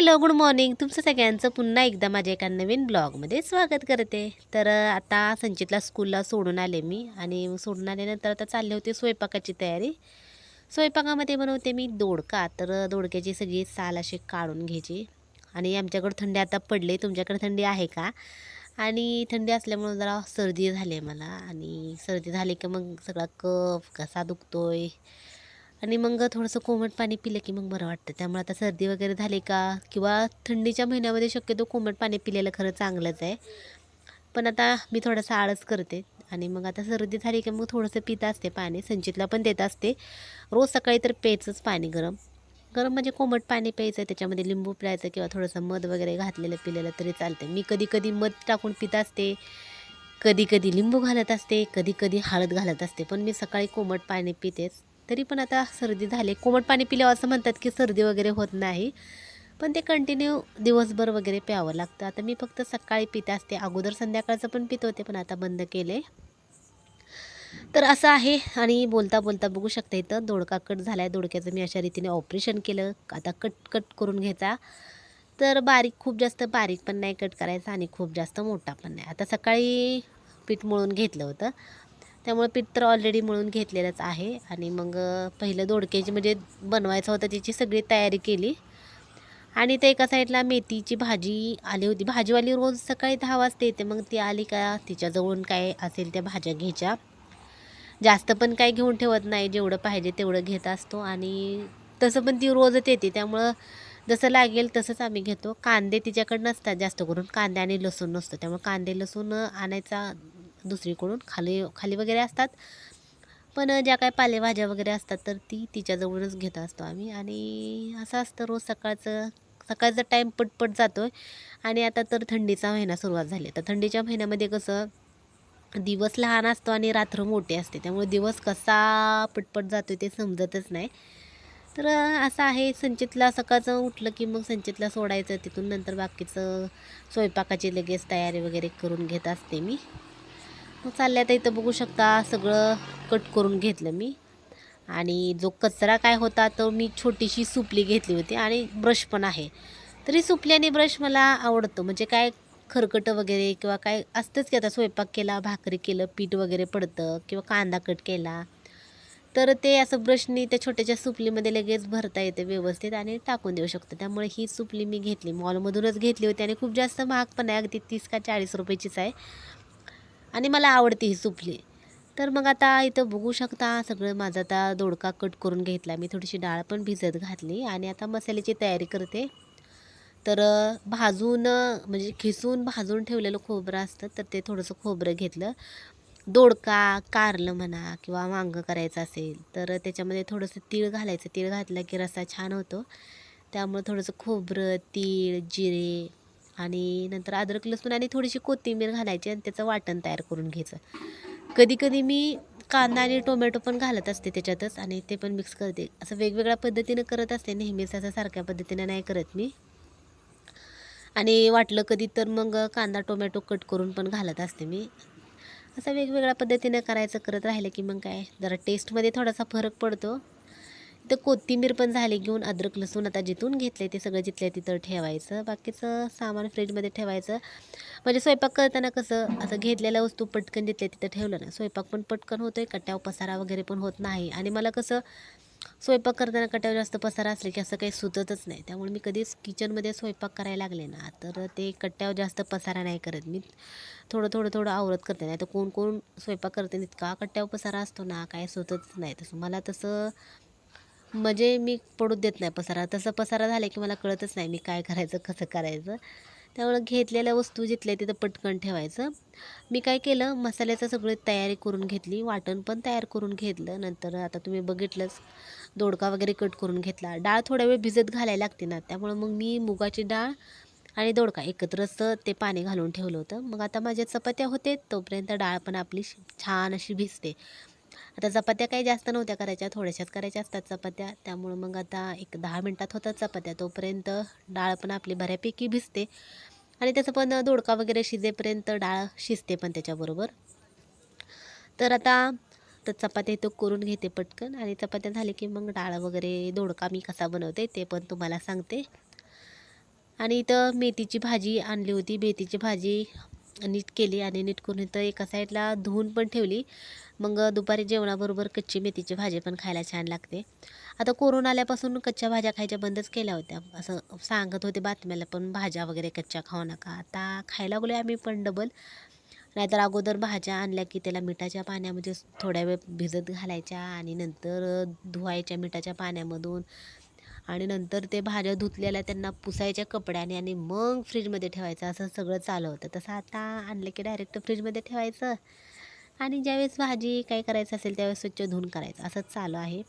Hello good morning. तुमचं सगळ्यांचं पुन्हा एकदा माझ्या एका नवीन ब्लॉगमध्ये स्वागत करते. तर आता संचितला स्कूलला सोडून आले मी आणि सोडून आल्यानंतर आता चालले होते स्वयंपाकाची तयारी. स्वयंपाकामध्ये बनवते मी दोडका तर दोडक्याची सगळी साल अशी काढून घ्यायची. आणि आमच्याकडं थंडी आता पडली. तुमच्याकडे थंडी आहे का? आणि थंडी असल्यामुळं जरा सर्दी झाली आहे मला. आणि सर्दी झाली की मग सगळा कफ घसा दुखतोय? आणि मग थोडंसं कोमट पाणी पिलं की मग बरं वाटतं. त्यामुळे आता सर्दी वगैरे झाली का किंवा थंडीच्या महिन्यामध्ये शक्यतो कोमट पाणी पिलेलं खरं चांगलंच आहे. पण आता मी थोडासा आळस करते आणि मग आता सर्दी झाली की मग थोडंसं पित असते पाणी संचितला पण देत असते. रोज सकाळी तर प्यायचंच पाणी गरम. गरम म्हणजे कोमट पाणी प्यायचं त्याच्यामध्ये लिंबू पिळायचं किंवा थोडंसं मध वगैरे घातलेलं पिलेलं तरी चालते मी कधी कधी मध टाकून पित असते कधी कधी लिंबू घालत असते कधी कधी हळद घालत असते. पण मी सकाळी कोमट पाणी पितेच. तरी पण आता सर्दी झाली. कोमट पाणी पिल्यावर असं म्हणतात की सर्दी वगैरे होत नाही. पण ते कंटिन्यू दिवसभर वगैरे प्यावं लागतं. आता मी फक्त सकाळी पित असते. अगोदर संध्याकाळचं पण पित होते पण आता बंद केले. तर असं आहे आणि बोलता बोलता बघू शकता इथं दोडका कट झाला आहे दोडक्याचं मी अशा रीतीने ऑपरेशन केलं. आता कट कट करून घ्यायचा. तर बारीक खूप जास्त बारीक पण नाही कट करायचा आणि खूप जास्त मोठा पण नाही. आता सकाळी पीठ मळून घेतलं होतं. त्यामुळे पीठ तर ऑलरेडी मळून घेतलेलंच आहे. आणि मग पहिलं दोडक्याची म्हणजे बनवायचं होतं त्याची सगळी तयारी केली. आणि ते एका साईडला मेथीची भाजी आली होती. भाजीवाली रोज सकाळी दहा वाजता येते. मग ती आली का तिच्याजवळून काय असेल त्या भाज्या घ्यायच्या. जास्त पण काय घेऊन ठेवत नाही. जेवढं पाहिजे तेवढं घेत असतो. आणि तसं पण ती रोजच येते. त्यामुळं जसं लागेल तसंच आम्ही घेतो. कांदे तिच्याकडे नसतात जास्त करून. कांदे आणि लसूण नसतं. त्यामुळे कांदे लसूण आणायचा दुसरीकडून खाली खाली वगैरे असतात. पण ज्या काय पालेभाज्या वगैरे असतात तर ती तिच्याजवळच घेत असतो आम्ही. आणि असं असतं रोज सकाळचं सकाळचा टाईम पटपट जातो आहे आणि आता तर थंडीचा महिना सुरुवात झाली. तर थंडीच्या महिन्यामध्ये कसं दिवस लहान असतो आणि रात्र मोठी असते. त्यामुळे दिवस कसा पटपट जातो ते समजतच नाही. तर असं आहे संचितला सकाळचं उठलं की मग संचितला सोडायचं. तिथून नंतर बाकीचं स्वयंपाकाची लगेच तयारी वगैरे करून घेत असते मी. मग चालल्या आता इथं बघू शकता सगळं कट करून घेतलं मी. आणि जो कचरा काय होता तो मी छोटीशी सुपली घेतली होती आणि ब्रश पण आहे. तरी सुपली आणि ब्रश मला आवडतो. म्हणजे काय खरकटं वगैरे किंवा काय असतंच की आता स्वयंपाक केला भाकरी केलं पीठ वगैरे पडतं किंवा कांदा कट केला. तर ते असं ब्रशनी त्या छोट्याच्या सुपलीमध्ये लगेच भरता येते व्यवस्थित आणि टाकून देऊ शकतो. त्यामुळे ही सुपली मी घेतली. मॉलमधूनच घेतली होती आणि खूप जास्त महाग पण आहे. अगदी तीस का चाळीस रुपयाचीच आहे. आणि मला आवडते ही सुपली तर मग आता इथं बघू शकता सगळं माझं आता दोडका कट करून घेतला. मी थोडीशी डाळ पण भिजत घातली आणि आता मसाल्याची तयारी करते. तर भाजून म्हणजे खिसून भाजून ठेवलेलं खोबरं असतं तर ते थोडंसं खोबरं घेतलं. दोडका कारलं म्हणा किंवा वांगं करायचं असेल तर त्याच्यामध्ये थोडंसं तीळ घालायचं. तीळ घातलं की रस्सा छान होतो. त्यामुळे थोडंसं खोबरं तीळ जिरे आणि नंतर अद्रक लसूण आणि थोडीशी कोथिंबीर घालायची आणि त्याचं वाटण तयार करून घ्यायचं. कधी कधी मी कांदा आणि टोमॅटो पण घालत असते त्याच्यातच आणि ते पण मिक्स करते. असं वेगवेगळ्या पद्धतीनं करत असते नेहमीच असं सारख्या पद्धतीनं नाही करत मी. आणि वाटलं कधी तर मग कांदा टोमॅटो कट करून पण घालत असते मी. असं वेगवेगळ्या पद्धतीनं करायचं करत राहिलं की मग काय जरा टेस्टमध्ये थोडासा फरक पडतो. तर कोथिंबीर पण झाली घेऊन अद्रक लसूण आता जिथून घेतले ते सगळं जिथल्या तिथं ठेवायचं. बाकीचं सामान फ्रीजमध्ये ठेवायचं. म्हणजे स्वयंपाक करताना कसं असं घेतलेल्या वस्तू पटकन जिथल्या तिथं ठेवलं ना स्वयंपाक पण पटकन होतोय कट्यावर पसारा वगैरे पण होत नाही. आणि मला कसं स्वयंपाक करताना कट्यावर जास्त पसारा असले की असं काही सुचतच नाही. त्यामुळे मी कधीच किचनमध्ये स्वयंपाक करायला लागले ना. तर ते कट्ट्यावर जास्त पसारा नाही करत. मी थोडं थोडं थोडं आवरत करते. नाही तर कोण कोण स्वयंपाक करते इतका कट्ट्यावर पसारा असतो ना काय सुचतच नाही. तसं मला तसं म्हणजे मी पडू देत नाही पसारा. तसं पसारा झाला की मला कळतच नाही मी काय करायचं कसं करायचं. त्यामुळं घेतलेल्या वस्तू जिथल्या तिथं पटकन ठेवायचं. मी काय केलं मसाल्याचं सगळं तयारी करून घेतली वाटण पण तयार करून घेतलं. नंतर आता तुम्ही बघितलंच दोडका वगैरे कट करून घेतला. डाळ थोड्या वेळ भिजत घालायला लागते ना त्यामुळं मग मी मुगाची डाळ आणि दोडका एकत्रच ते पाणी घालून ठेवलं होतं. मग आता माझ्या चपात्या होते तोपर्यंत डाळ पण आपली छान अशी भिजते. आता चपात्या काही जास्त नव्हत्या करायच्या थोड्याशाच करायच्या असतात चपात्या. त्यामुळं मग आता एक दहा मिनटात होतात चपात्या. तोपर्यंत डाळ पण आपली बऱ्यापैकी भिजते. आणि त्याचं पण दोडका वगैरे शिजेपर्यंत डाळ शिजते पण त्याच्याबरोबर. तर आता तर चपात्या तो करून घेते पटकन. आणि चपात्या झाले की मग डाळ वगैरे दोडका मी कसा बनवते ते पण तुम्हाला सांगते. आणि इथं मेथीची भाजी आणली होती. मेथीची भाजी नीट केली आणि नीट करून इथं एका साईडला धुवून पण ठेवली. मग दुपारी जेवणाबरोबर कच्ची मेथीची भाजी पण खायला छान लागते. आता कोरोना आल्यापासून कच्च्या भाज्या खायच्या बंदच केल्या होत्या. असं सांगत होते बातम्याला पण भाज्या वगैरे कच्च्या खाऊ नका. आता खायला लागलो आम्ही पण डबल नाहीतर अगोदर भाज्या आणल्या की त्याला मिठाच्या पाण्यामध्ये थोड्या वेळ भिजत घालायच्या आणि नंतर धुवायच्या मिठाच्या पाण्यामधून आणि नंतर ते भाज्या धुतलेल्या त्यांना पुसायच्या कपड्याने आणि मग फ्रीजमध्ये ठेवायचं. असं सगळं चालू होतं. तसं आता आणलं की डायरेक्ट फ्रीजमध्ये ठेवायचं. आणि ज्यावेळेस भाजी काय करायचं असेल त्यावेळेस स्वच्छ धुवून करायचं. असंच चालू आहे.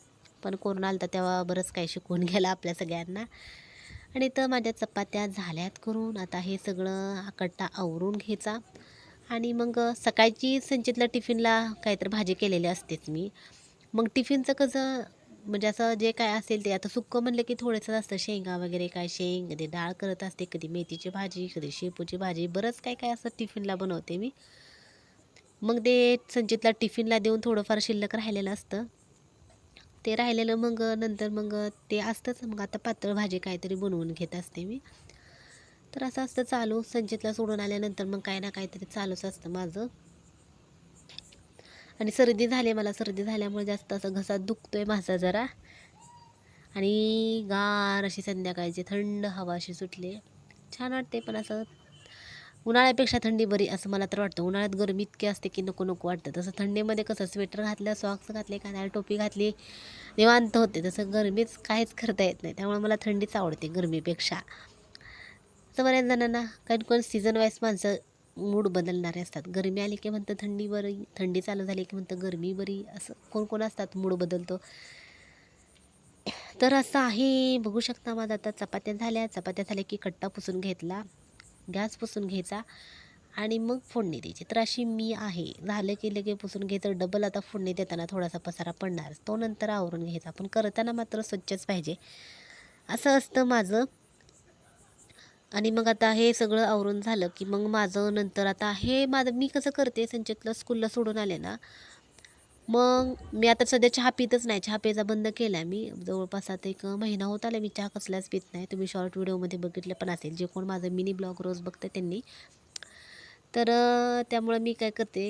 पण कोरोना आलं तर तेव्हा बरंच काही शिकवून गेलं आपल्या सगळ्यांना. आणि तर माझ्या चपात्या झाल्यात करून. आता हे सगळं कट्टा आवरून घ्यायचा. आणि मग सकाळची संचितला टिफिनला काहीतरी भाजी केलेली असतेच मी. मग टिफिनचं कसं म्हणजे असं जे काय असेल ते आता सुक्कं म्हणलं की थोडंसं असतं शेंगा वगैरे काय शेंग कधी डाळ करत असते कधी मेथीची भाजी कधी शेपूची भाजी बरंच काय काय असं टिफिनला बनवते मी. मग ते संचितला टिफिनला देऊन थोडंफार शिल्लक राहिलेलं असतं. ते राहिलेलं मग नंतर मग ते असतंच मग आता पातळ भाजी काहीतरी बनवून घेत असते मी. तर असं असतं चालू. संचितला सोडून आल्यानंतर मग काय ना काहीतरी चालूच असतं माझं. आणि सर्दी झाली मला सर्दी झाल्यामुळे जास्त असं घसा दुखतो आहे माझा जरा. आणि गार अशी संध्याकाळची थंड हवा अशी सुटली छान वाटते पण असं उन्हाळ्यापेक्षा थंडी बरी असं मला तर वाटतं. उन्हाळ्यात गरमी इतकी असते की नको नको वाटतं. तसं थंडीमध्ये कसं स्वेटर घातलं सॉक्स घातले कानाला टोपी घातली निवांत होते. तसं गरमीच काहीच करता येत नाही. त्यामुळे मला थंडीच आवडते गरमीपेक्षा. तर बऱ्याच जणांना कारण कोण सीझन वाईज माणसं मूड बदलणारे असतात. गरमी आली की म्हणतं थंडी बरी थंडी चालू झाली की म्हणतं गरमी बरी असं कोण कोण असतात मूड बदलतो. तर असं आहे बघू शकता माझा आता चपात्या झाल्या चपात्या झाल्या की कट्टा पुसून घेतला गॅस पुसून घ्यायचा आणि मग फोडणी द्यायची. तर अशी मी आहे. झालं की लगे पुसून घ्यायचं डबल आता फोडणी देताना थोडासा पसारा पडणार. तो नंतर आवरून घ्यायचा. पण करताना मात्र स्वच्छच पाहिजे. असं असतं माझं. आणि मग आता हे सगळं आवरून झालं की मग माझं नंतर आता हे माझं मी कसं करते संचितला स्कूलला सोडून आले ना मग मी आता सध्या चहा पितच नाही. चहा प्यायचा बंद केला मी. जवळपास आता एक महिना होत आला मी चहा कसलाच पित नाही. तुम्ही शॉर्ट व्हिडिओमध्ये बघितलं पण असेल. जे कोण माझं मिनी ब्लॉग रोज बघते त्यांनी. तर त्यामुळं मी काय करते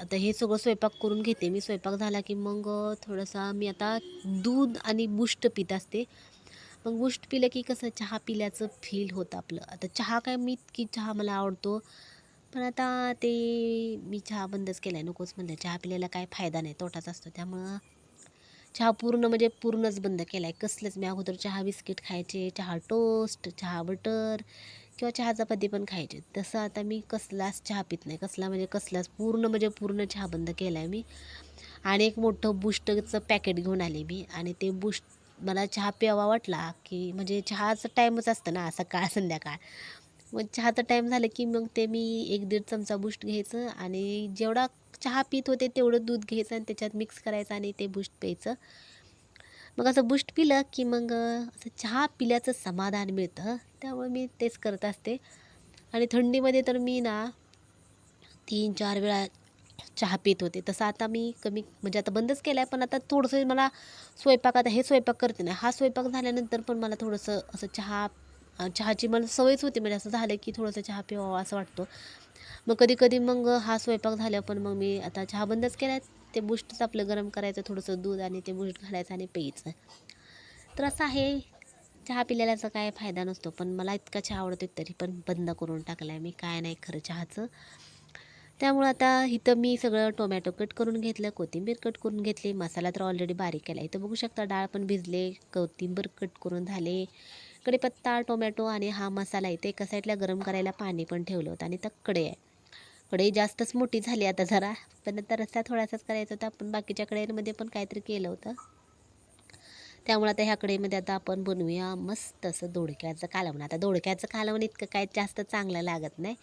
आता हे सगळं स्वयंपाक करून घेते. मी स्वयंपाक झाला की मग थोडासा मी आता दूध आणि बुष्ट पित असते. मग बुष्ट पिलं की कसं चहा पिल्याचं फील होतं आपलं. आता चहा काय मी की चहा मला आवडतो. पण आता ते मी चहा बंदच केला आहे नकोच म्हणलं. चहा पिल्याला काय फायदा नाही तोटाच असतो. त्यामुळं चहा पूर्ण म्हणजे पूर्णच बंद केला आहे कसलंच मी अगोदर चहा बिस्किट खायचे चहा टोस्ट चहा बटर किंवा चहा चपाती पण खायचे. तसं आता मी कसलाच चहा पित नाही. कसला म्हणजे कसलाच पूर्ण म्हणजे पूर्ण चहा बंद केला आहे मी. आणि एक मोठं बुस्टचं पॅकेट घेऊन आले मी. आणि ते बुस्ट मला चहा प्यावा वाटला की म्हणजे चहाचं टाईमच असतं ना सकाळ संध्याकाळ. मग चहाचा टाईम झालं की मग ते मी एक दीड चमचा बूस्ट घ्यायचं आणि जेवढा चहा पित होते तेवढं दूध घ्यायचं आणि त्याच्यात मिक्स करायचं आणि ते बूस्ट प्यायचं. मग असं बूस्ट पिलं की मग असं चहा पिल्याचं समाधान मिळतं. त्यामुळे मी तेच करत असते. आणि थंडीमध्ये तर मी ना तीन चार वेळा चहा पित होते. तसं आता मी कमी म्हणजे आता बंदच केलं आहे पण आता थोडंसं मला स्वयंपाक आता हे स्वयंपाक करते ना हा स्वयंपाक झाल्यानंतर पण मला थोडंसं असं चहा चहाची मला सवयच होती. म्हणजे असं झालं की थोडंसं चहा पिवावं असं वाटतो. मग कधी कधी मग हा स्वयंपाक झाला पण मग मी आता चहा बंदच केला आहे ते बुष्टच आपलं गरम करायचं थोडंसं दूध आणि ते बुष्ट घालायचं आणि प्यायचं. तर असं आहे चहा पिलेल्याचा काय फायदा नसतो. पण मला इतका चहा आवडतो तरी पण बंद करून टाकला आहे मी. काय नाही खरं चहाचं. त्यामुळं आता इथं मी सगळं टोमॅटो कट करून घेतलं कोथिंबीर कट करून घेतली. मसाला तर ऑलरेडी बारीक केला. इथं बघू शकता डाळ पण भिजले कोथिंबीर कट करून झाले. कढीपत्ता टोमॅटो आणि हा मसाला इथे एका साईडला गरम करायला पाणी पण ठेवलं होतं आणि तर कडे आहे. कढई जास्तच मोठी झाली आता जरा पण आता रस्ता थोडासाच करायचा होता. आपण बाकीच्या कढईमध्ये पण काहीतरी केलं होतं. त्यामुळे आता ह्या कढईमध्ये आता आपण बनवूया मस्त असं दोडक्याचं कालवण. आता दोडक्याचं कालवण इतकं काय जास्त चांगलं लागत नाही.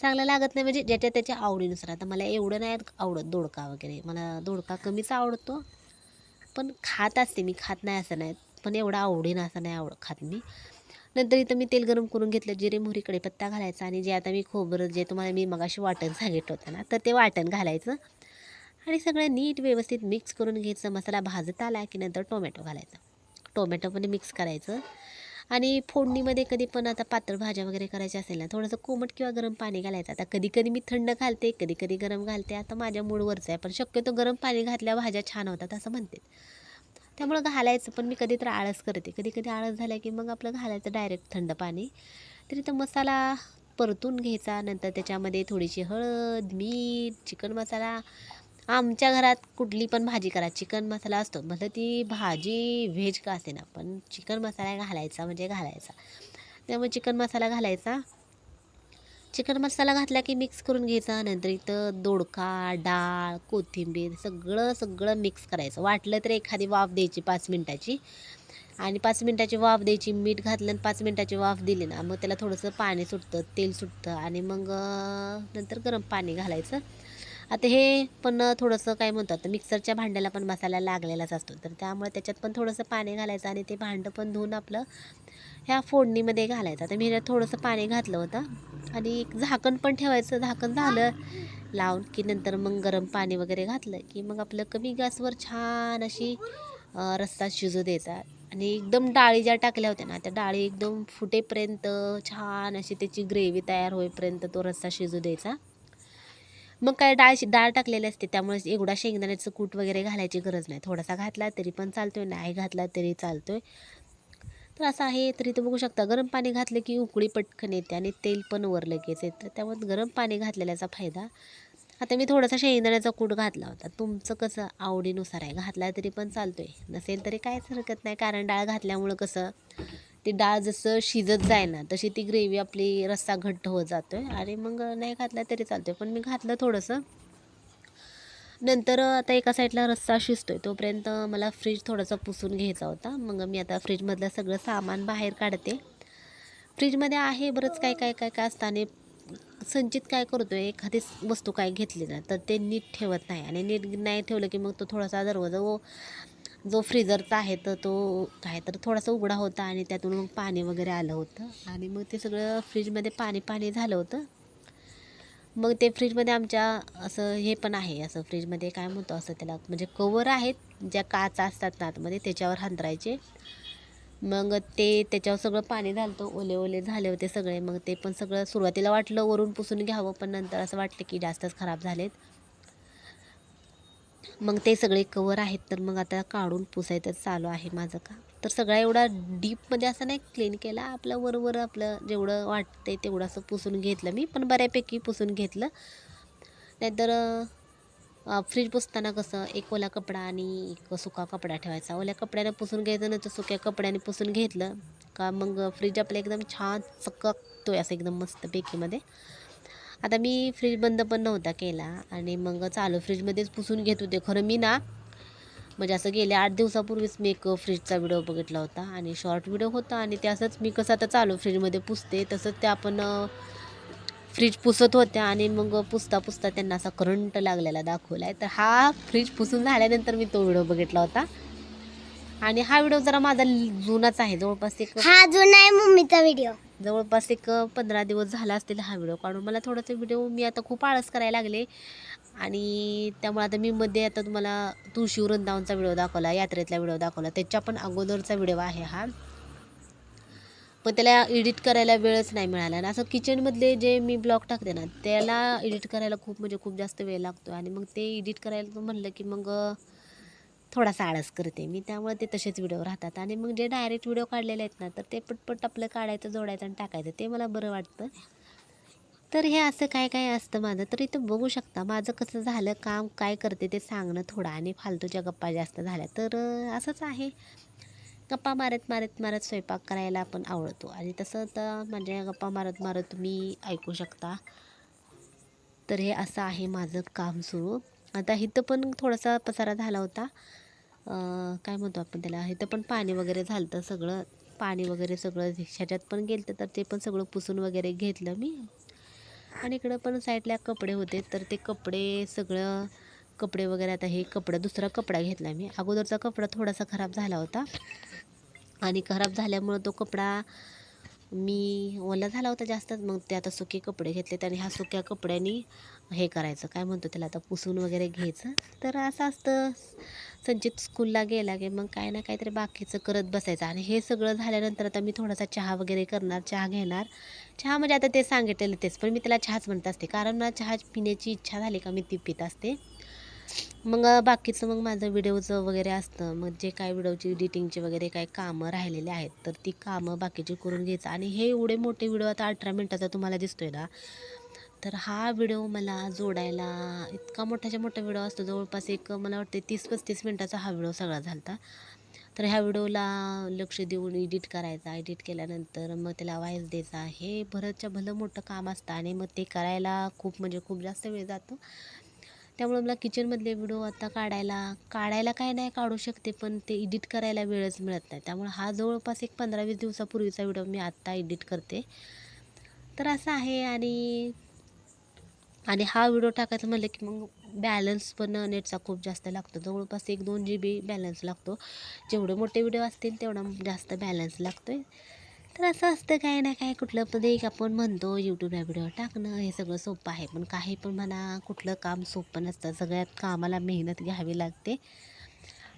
चांगलं लागत नाही म्हणजे ज्याच्या त्याच्या आवडीनुसार. आता मला एवढं नाही आवडत दोडका वगैरे. मला दोडका कमीच आवडतो. पण खात असते मी खात नाही असं नाही. पण एवढा आवडीनं असं नाही आवड खात मी. नंतर इथं मी तेल गरम करून घेतलं जिरे मोहरीकडे पत्ता घालायचा. आणि जे आता मी खोबरं जे तुम्हाला मी मगाशी वाटण सांगितलं होतं ना तर ते वाटण घालायचं. आणि सगळं नीट व्यवस्थित मिक्स करून घ्यायचं. मसाला भाजत आला की नंतर टोमॅटो घालायचा. टोमॅटो पण मिक्स करायचं. आणि फोडणीमध्ये कधी पण आता पातळ भाज्या वगैरे करायच्या असेल ना थोडंसं कोमट किंवा गरम पाणी घालायचं. आता कधी कधी मी थंड घालते कधी कधी गरम घालते. आता माझ्या मूडवरचं आहे पण शक्यतो गरम पाणी घातल्या भाज्या छान होतात असं म्हणते. त्यामुळं घालायचं पण मी कधी तर आळस करते. कधी कधी आळस झाला की मग आपलं घालायचं डायरेक्ट थंड पाणी. तरी तर मसाला परतून घ्यायचा नंतर त्याच्यामध्ये थोडीशी हळद मीठ चिकन मसाला आमच्या घरात कुठली पण भाजी करा चिकन मसाला असतो. म्हणजे ती भाजी व्हेज का असे ना पण चिकन मसाला घालायचा म्हणजे घालायचा. त्यामुळे चिकन मसाला घालायचा. चिकन मसाला घातला की मिक्स करून घ्यायचा नंतर इथं दोडका डाळ कोथिंबीर सगळं सगळं मिक्स करायचं. वाटलं तर एखादी वाफ द्यायची पाच मिनटाची. आणि पाच मिनटाची वाफ द्यायची मीठ घातलं आणि पाच मिनटाची वाफ दिली ना मग त्याला थोडंसं पाणी सुटतं तेल सुटतं आणि मग नंतर गरम पाणी घालायचं. आता हे पण थोडंसं काय म्हणतात मिक्सरच्या भांड्याला पण मसाला लागलेलाच असतो. तर त्यामुळे त्याच्यात पण थोडंसं पाणी घालायचं आणि ते भांडं पण धुवून आपलं ह्या फोडणीमध्ये घालायचं. तर मी ह्याच्यात थोडंसं पाणी घातलं होतं आणि एक झाकण पण ठेवायचं. झाकण झालं लावून की नंतर मग गरम पाणी वगैरे घातलं की मग आपलं कमी गॅसवर छान अशी रस्सा शिजू द्यायचा. आणि एकदम डाळी ज्या टाकल्या होत्या ना त्या डाळी एकदम फुटेपर्यंत छान अशी त्याची ग्रेव्ही तयार होईपर्यंत तो रस्सा शिजू द्यायचा. मग काय डाळ डाळ टाकलेली असते त्यामुळे एवढा शेंगदाण्याचं कूट वगैरे घालायची गरज नाही. थोडासा घातला तरी पण चालतोय नाही घातला तरी चालतोय. तर असं आहे तरी तुम्ही बघू शकता गरम पाणी घातलं की उकळी पटकन येते आणि तेल पण वर लगेच येतं. त्यामुळे गरम पाणी घातलेल्याचा फायदा. आता मी थोडासा शेंगदाण्याचा कूट घातला होता. तुमचं कसं आवडीनुसार आहे घातला तरी पण चालतोय. नसेल तरी काहीच हरकत नाही कारण डाळ घातल्यामुळं कसं ती डाळ जसं शिजत जाय ना तशी ती ग्रेव्ही आपली रस्सा घट्ट होत जातो आहे आणि मग नाही घातला तरी चालतोय. पण मी घातलं थोडंसं. नंतर आता एका साईडला रस्सा शिजतोय. तोपर्यंत मला फ्रीज थोडासा पुसून घ्यायचा होता. मग मी आता फ्रीजमधलं सगळं सामान बाहेर काढते. फ्रीजमध्ये आहे बरंच काय काय काय काय असतं आणि संचित काय करतो आहे एखादीच वस्तू काय घेतली ना तर ते नीट ठेवत नाही. आणि नीट नाही ठेवलं की मग तो थोडासा दरवाजा व जो फ्रीजरचा आहे तर तो काय तर थोडासा उघडा होता आणि त्यातून मग पाणी वगैरे आलं होतं. आणि मग ते सगळं फ्रीजमध्ये पाणी पाणी झालं होतं. मग ते फ्रीजमध्ये आमच्या असं हे पण आहे असं फ्रीजमध्ये काय म्हणतो असं त्याला म्हणजे कवर आहेत ज्या काच असतात ना आतमध्ये त्याच्यावर हांतरायचे मग ते त्याच्यावर सगळं पाणी झालं ओले ओले झाले होते सगळे. मग ते पण सगळं सुरुवातीला वाटलं वरून पुसून घ्यावं पण नंतर असं वाटलं की जास्तच खराब झालेत. मग ते सगळे कवर आहेत तर मग आता काढून पुसायचं चालू आहे माझं का तर सगळा एवढा डीपमध्ये असं नाही क्लीन केला आपलं वरवर आपलं जेवढं वाटतंय तेवढं असं पुसून घेतलं मी पण बऱ्यापैकी पुसून घेतलं. नाहीतर फ्रीज पुसताना कसं एक ओला कपडा आणि एक सुका कपडा ठेवायचा. ओल्या कपड्याने पुसून घ्यायचं नंतर सुक्या कपड्याने पुसून घेतलं. का मग फ्रीज आपलं एकदम छान चककतोय असं एकदम मस्त मस्तपैकीमध्ये आता मी फ्रीज बंद पण नव्हता केला आणि मग चालू फ्रीजमध्येच पुसून घेत होते. खरं मी ना म्हणजे असं गेल्या आठ दिवसापूर्वीच मी एक फ्रीजचा व्हिडिओ बघितला होता आणि शॉर्ट व्हिडिओ होता आणि ते असंच मी कसं आता चालू फ्रीजमध्ये पुसते तसंच ते आपण फ्रीज पुसत होत्या आणि मग पुसता पुसता त्यांना असा करंट लागलेला दाखवला आहे तर हा फ्रीज पुसून झाल्यानंतर मी तो व्हिडिओ बघितला होता. आणि हा व्हिडिओ जरा माझा जुनाच आहे. जवळपास एक हा जुना आहे मम्मीचा व्हिडिओ. जवळपास एक पंधरा दिवस झाला असतील हा व्हिडिओ काढून. मला थोडासा व्हिडिओ मी आता खूप आळस करायला लागले. आणि त्यामुळे आता मी मध्ये आता तुम्हाला तुळशी वृंदावनचा व्हिडिओ दाखवला यात्रेतला व्हिडिओ दाखवला. त्याच्या पण अगोदरचा व्हिडिओ आहे हा. पण त्याला एडिट करायला वेळच नाही मिळाला. आणि असं किचनमधले जे मी ब्लॉग टाकते ना त्याला एडिट करायला खूप म्हणजे खूप जास्त वेळ लागतो आणि मग ते एडिट करायला म्हणलं की मग थोडासा आळस करते मी त्यामुळे ते तसेच व्हिडिओ राहतात. आणि मग जे डायरेक्ट व्हिडिओ काढलेले आहेत ना तर ते पटपट आपलं काढायचं जोडायचं आणि टाकायचं. ते मला बरं वाटतं. तर हे असं काय काय असतं माझं? तर इथं बघू शकता माझं कसं झालं काम काय करते ते सांगणं थोडं आणि फालतूच्या गप्पा जास्त झाल्या. तर असंच आहे. गप्पा मारत मारत मारत स्वयंपाक करायला आपण आवडतो. आणि तसं तर माझ्या गप्पा मारत मारत तुम्ही ऐकू शकता. तर हे असं आहे माझं काम सुरू. आता इथं पण थोडासा पसारा झाला होता. काय म्हणतो आपण त्याला? इथं पण पाणी वगैरे झालं तर सगळं. पाणी वगैरे सगळं ह्याच्यात पण गेलं तर ते पण सगळं पुसून वगैरे घेतलं मी. आणि इकडं पण साईडला कपडे होते तर ते कपडे सगळं कपडे वगैरे आता हे कपडा दुसरा कपडा घेतला मी. अगोदरचा कपडा थोडासा खराब झाला होता. आणि खराब झाल्यामुळं तो कपडा मी ओला झाला होता जास्तच मग ते आता सुके कपडे घेतलेत आणि ह्या सुक्या कपड्यांनी हे करायचं. काय म्हणतो त्याला आता पुसून वगैरे घ्यायचं. तर असं असतं. संचित स्कूलला गेला की मग काय ना काहीतरी बाकीचं करत बसायचं. आणि हे सगळं झाल्यानंतर आता मी थोडासा चहा वगैरे करणार चहा घेणार. चहा म्हणजे आता ते सांगितलेलं तेच पण मी त्याला चहाच म्हणत असते. कारण ना चहा पिण्याची इच्छा झाली का मी ती पित असते. मग बाकीचं मग माझं व्हिडिओचं वगैरे असतं. मग जे काय व्हिडिओची एडिटिंगचे वगैरे काय कामं राहिलेले आहेत तर ती कामं बाकीची करून घ्यायचं. आणि हे एवढे मोठे व्हिडिओ आता अठरा मिनटाचा तुम्हाला दिसतोय ना तर हा व्हिडिओ मला जोडायला इतका मोठ्याच्या मोठा व्हिडिओ असतो. जवळपास एक मला वाटते तीस पस्तीस मिनटाचा हा व्हिडिओ सगळा झाला तर ह्या व्हिडिओला लक्ष देऊन एडिट करायचा. एडिट केल्यानंतर मग त्याला वाईस द्यायचा. हे भरतच्या भलं मोठं काम असतं आणि मग ते करायला खूप म्हणजे खूप जास्त वेळ जातो. त्यामुळे मला किचनमधले व्हिडिओ आता काढायला काढायला काय नाही काढू शकते पण ते एडिट करायला वेळच मिळत नाही. त्यामुळे हा जवळपास एक पंधरा वीस दिवसापूर्वीचा व्हिडिओ मी आत्ता एडिट करते. तर असं आहे आणि आणि हा व्हिडिओ टाकायचं म्हणलं की मग बॅलन्स पण नेटचा खूप जास्त लागतो. जवळपास एक दोन जी बी बॅलन्स लागतो. जेवढे मोठे व्हिडिओ असतील तेवढा जास्त बॅलन्स लागतो आहे तर असं असतं काय ना काय कुठलं पण एक आपण म्हणतो यूट्यूबला व्हिडिओ टाकणं हे सगळं सोपं आहे. पण काही पण म्हणा कुठलं काम सोपं नसतं. सगळ्यात कामाला मेहनत घ्यावी लागते.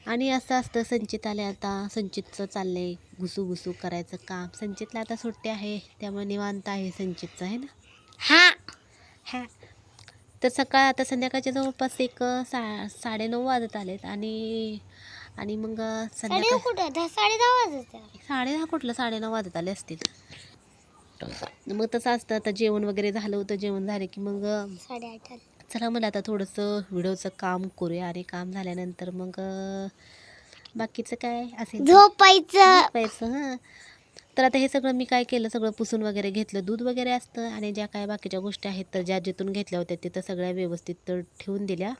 आणि असं असतं संचित आले आता संचितचं चाललंय घुसू घुसू करायचं काम. संचितला आता सुट्टी आहे त्यामुळे निवांत आहे संचितचं आहे ना? हा. हा. तर सकाळ आता संध्याकाळच्या जवळपास एक सा साडेनऊ वाजत आलेत आणि आणि मग संध्याकाळ साडे दहा वाजता साडे दहा कुठलं? साडेनऊ वाजत आले असतील. मग तसं असतं आता जेवण वगैरे झालं होतं जेवण झालं की मग साडेआठ. चला मला आता थोडंसं व्हिडिओचं काम करूया आणि काम झाल्यानंतर मग बाकीचं काय असेल? झोपायचं. झोपायचं हां. तर आता हे सगळं मी काय केलं? सगळं पुसून वगैरे घेतलं. दूध वगैरे असतं आणि ज्या काय बाकीच्या गोष्टी आहेत तर ज्या जिथून घेतल्या होत्या तिथं सगळ्या व्यवस्थित तर ठेवून दिल्या.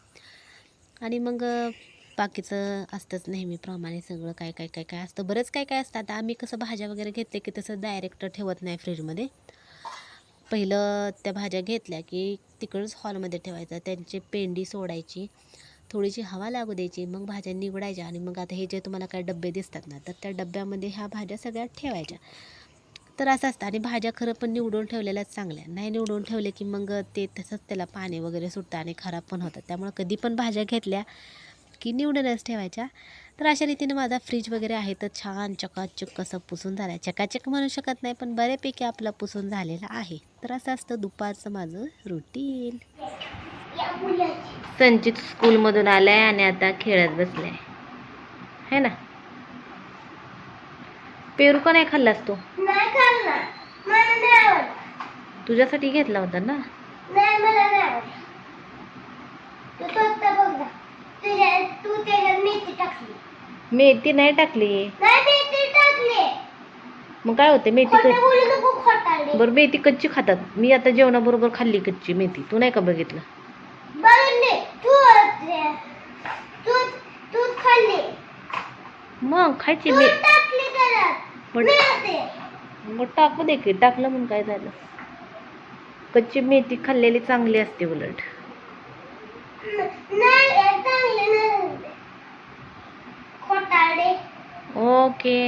आणि मग बाकीचं असतंच नेहमीप्रमाणे सगळं काय काय काय काय असतं. बरंच काय काय असतं. आता आम्ही कसं भाज्या वगैरे घेतले की तसं डायरेक्ट ठेवत नाही फ्रीजमध्ये पहिलं त्या भाज्या घेतल्या की तिकडंच हॉलमध्ये ठेवायचं. त्यांची पेंडी सोडायची. थोडीशी हवा लागू द्यायची मग भाज्या निवडायच्या आणि मग आता हे जे तुम्हाला काय डब्बे दिसतात ना तर त्या डब्यामध्ये ह्या भाज्या सगळ्या ठेवायच्या. तर असं असतं आणि भाज्या खरं पण निवडून ठेवलेल्याच चांगल्या. नाही निवडून ठेवले की मग ते तसंच त्याला पाणी वगैरे सुटतं आणि खराब पण होतात त्यामुळं कधी पण भाज्या घेतल्या की निवडूनच ठेवायच्या. तर अशा रीतीने माझा फ्रीज वगैरे आहे तर छान चकाचक असं पुसून झालं आहे चकाचक म्हणू शकत नाही पण बऱ्यापैकी आपला पुसून झालेला आहे. तर असं असतं दुपारचं माझं रुटीन संचित स्कूलमधून आलाय आणि आता खेळत बसलाय. है ना? पेरू का नाही खाल्लास तू? तुझ्यासाठी घेतला होता ना? मेथी नाही टाकली. नाही मेथी टाकली. मग काय होते मेथी बरं मेथी कच्ची खातात. मी आता जेवणाबरोबर खाल्ली कच्ची मेथी. तू नाही का बघितलं बघून दे तू तू तूच खाल्ली मग खायची मी. मग टाकू दे की टाकलं म्हणून काय झालं? कच्ची मेथी खाल्लेली चांगली असते उलट. ओके.